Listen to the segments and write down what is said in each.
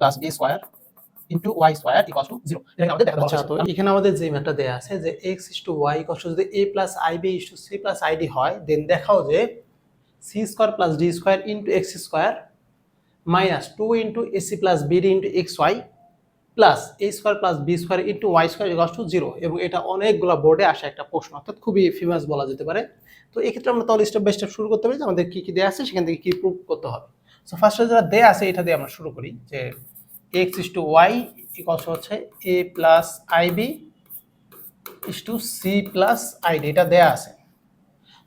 Plus square into Y square equal to zero আমাদের দেখা আচ্ছা তো এখানে আমাদের যে ম্যাথটা দেয়া আছে যে এক্স ইস টু ওয়াই যদি A plus I B is to C plus ID হয় দেন দেখাও যে C square plus D square into X square minus two into plus BD into X Y plus A square plus B square into Y square equals to zero এবং এটা অনেকগুলো বোর্ডে আসা একটা প্রশ্ন, অর্থাৎ খুবই ফেমাস বলা যেতে পারে। তো এক্ষেত্রে আমরা তাহলে স্টেপ বাই স্টেপ শুরু করতে পারি যে আমাদের কী কী দেওয়া আছে, সেখান থেকে কী প্রুভ করতে হবে। সো ফার্স্টে যারা দেয়া আছে, এটা দিয়ে আমরা শুরু করি যে X is to Y equals হচ্ছে A plus IB is to C plus ID এটা দেয়া আছে।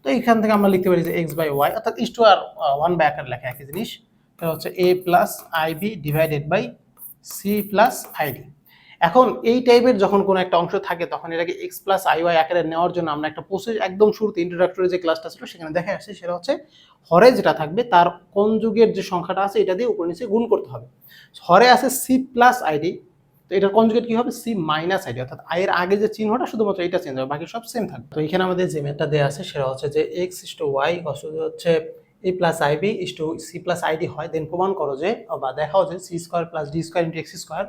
তো এখান থেকে আমরা লিখতে পারি যে এক্স বাই ওয়াই অর্থাৎ ইস টু আর ওয়ান বাই আকার লেখা একই জিনিস। এটা হচ্ছে A plus IB divided by C plus ID এখন এই টাইপের যখন কোনো একটা অংশ থাকে, তখন এটাকে এক্স প্লাস আই ওয়াই আকারে নেওয়ার জন্য আমরা একটা প্রসেস একদম শুরুতে ইন্ট্রোডাক্টরি যে ক্লাসটা ছিল, সেখানে দেখা আসছে সেটা হচ্ছে হরে যেটা থাকবে, তার কোন যুগের যে সংখ্যাটা আছে, এটা দিয়ে উপর নিচে গুণ করতে হবে। হরে আছে সি প্লাস আইডি তো এটার কনজুগেট কি হবে? সি মাইনাস আইডি অর্থাৎ আই এর আগে যে চিহ্নটা, শুধুমাত্র এটা চেঞ্জ হবে বাকি সব সেম থাকবে। তো এখানে আমাদের যে ম্যাথটা দেওয়া আছে, সেটা হচ্ছে যে এক্স ইস টু ওয়াই হচ্ছে A plus IB is to C plus ID হয় দেন প্রমাণ করো যে, বা দেখাও যে C square plus D square into X square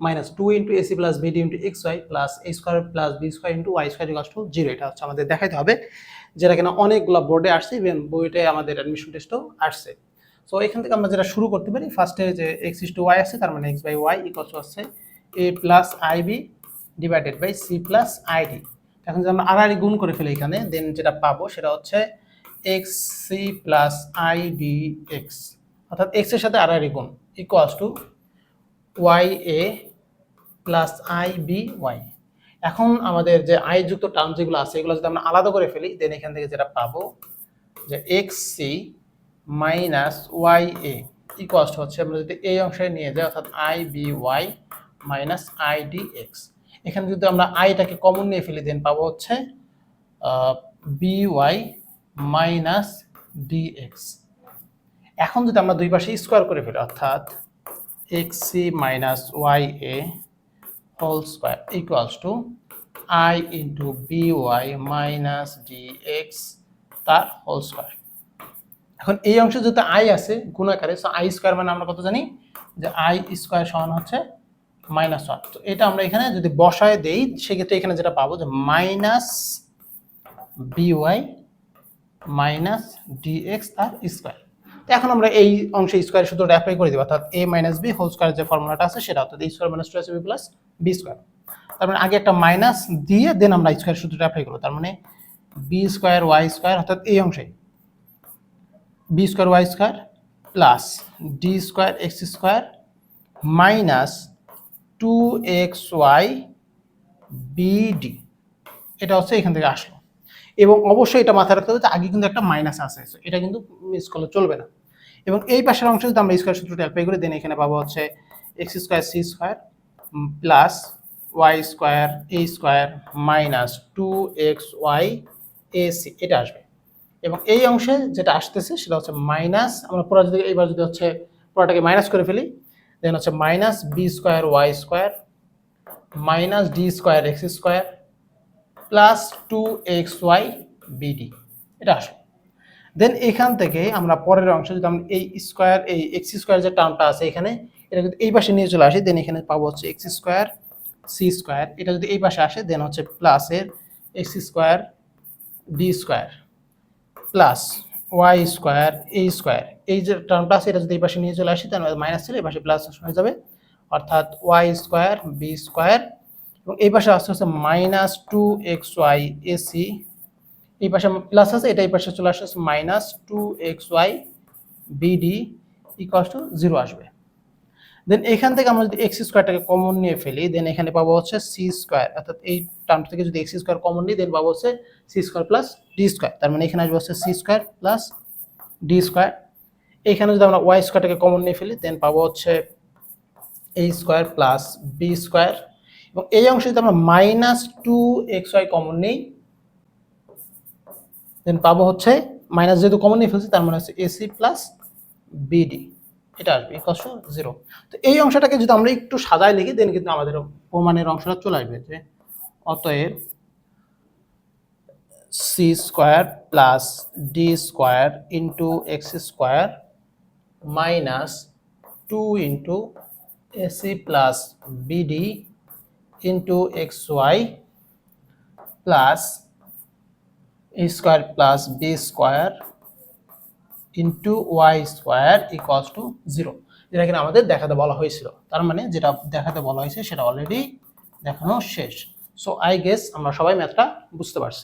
minus two into AC plus BD into X Y plus A square plus B square into Y square equals to zero এটা হচ্ছে আমাদের দেখাইতে হবে, যেটা কিনা অনেকগুলো বোর্ডে আসছে ইভেন বইতে আমাদের অ্যাডমিশন টেস্টও আসছে। সো এখান থেকে আমরা যেটা শুরু করতে পারি ফার্স্টে যে এক্স ইস টু ওয়াই আছে, তার মানে এক্স বাই ওয়াই ইকাস হচ্ছে A plus IB divided by C plus ID এখন যদি আমরা আড়াআড়ি গুণ করে ফেলি এখানে দেন যেটা পাবো সেটা হচ্ছে X C plus I D X অর্থাৎ এক্সের সাথে আড়াআড়ি গুণ equals to Y A plus I B Y এখন আমাদের যে আই যুক্ত টার্ম যেগুলো আছে, এগুলো যদি আমরা আলাদা করে ফেলি দেন এখান থেকে যেটা পাবো, যে X C minus Y A equals হচ্ছে আমরা যদি এই অংশে নিয়ে যাই, অর্থাৎ I B Y minus I D X এখানে যদি আমরা আইটাকে কমন নিয়ে ফেলি দেন পাবো হচ্ছে B Y minus D X এখন যদি আমরা দুই পাশে স্কোয়ার করে ফেলি, অর্থাৎ A whole square equals to I into B Y minus D X তার হোল স্কোয়ার এখন এই অংশে যেহেতু আই আছে গুণাকারে সো আই স্কোয়ার মানে আমরা কত জানি? যে আই স্কোয়ার সমান হচ্ছে মাইনাস ওয়ান তো এটা আমরা এখানে যদি বসায় দেই, সেক্ষেত্রে এখানে যেটা পাবো যে minus B Y minus DX আর স্কোয়ার তো এখন আমরা এই অংশে স্কোয়ার সূত্রটা অ্যাপ্লাই করে দিব, অর্থাৎ A minus B whole square যে ফর্মুলাটা আছে সেটা, অর্থাৎ square minus two B plus B square তার মানে আগে একটা মাইনাস দিয়ে দেন আমরা স্কোয়ার সূত্রটা অ্যাপ্লাই করব, তার মানে বি স্কোয়ার ওয়াই স্কোয়ার অর্থাৎ এই অংশে। B square Y square plus D square X square minus two X Y BD এটা হচ্ছে এখান থেকে আসলো। এবং অবশ্যই এটা মাথায় রাখতে হবে যে আগে কিন্তু একটা মাইনাস আছে। এটা কিন্তু মিস করলে চলবে না। এবং এই পাশের অংশে যদি আমরা স্কোয়ার সূত্রটা অ্যাপ্লাই করি দেন এখানে পাবো হচ্ছে X square C square plus Y square A square minus two X Y A C এটা আসবে। এবং এই অংশে যেটা আসতেছে, সেটা হচ্ছে মাইনাস আমরা পুরো যদি এইবার যদি হচ্ছে পুরোটাকে মাইনাস করে ফেলি দেন হচ্ছে minus B square Y square minus D square X square plus two X Y BD এটা আসলো। দেন এখান থেকে আমরা পরের অংশ যদি আমরা এই স্কোয়ার এই এক্স স্কোয়ার যে টার্মটা আছে এখানে, এটা যদি এই পাশে নিয়ে চলে আসি দেন এখানে পাবো হচ্ছে এক্স স্কোয়ার সি স্কোয়ার এটা যদি এই পাশে আসে দেন হচ্ছে প্লাসের X square D square plus Y square A square এই যে টার্মটা আছে, এটা যদি এই পাশে নিয়ে চলে আসি, তাহলে মাইনাস ছিল এই পাশে প্লাস হয়ে যাবে। অর্থাৎ ওয়াই স্কোয়ার বি স্কোয়ার এবং এই পাশে আসতে হচ্ছে minus two X Y AC এই পাশে প্লাস আছে, এটা এই পাশে চলে আসছে minus two X Y BD equal to zero আসবে। দেন এখান থেকে আমরা যদি এক্স স্কোয়ারটাকে কমন নিয়ে ফেলি দেন এখানে পাবো হচ্ছে সি স্কোয়ার অর্থাৎ এই টার্ম থেকে যদি এক্স স্কোয়ার কমন নিই দেন পাবো হচ্ছে C square plus D square তার মানে এখানে আসবে হচ্ছে C square plus D square এখানে যদি আমরা ওয়াই স্কোয়ারটাকে কমন নিয়ে ফেলি দেন পাবো হচ্ছে A square plus B square এবং এই অংশে যদি আমরা minus two X Y common নিই দেন পাবো হচ্ছে মাইনাস যেহেতু কমন নিয়ে ফেলছি, তার মানে হচ্ছে এসি প্লাস বিডি এটা আসবে ইকস জিরো তো এই অংশটাকে যদি আমরা একটু সাজায় লিখি দেন কিন্তু আমাদের প্রমাণের অংশটা চলে আসবে যে অতএব C square plus D square into X square minus two into AC plus BD into X Y plus A square plus B square into Y square equals to zero যেটা কিনা আমাদের দেখাতে বলা হয়েছিল। তার মানে যেটা দেখাতে বলা হয়েছে সেটা অলরেডি দেখানো শেষ। সো আই গেস আমরা সবাই ম্যাথটা বুঝতে পারছি।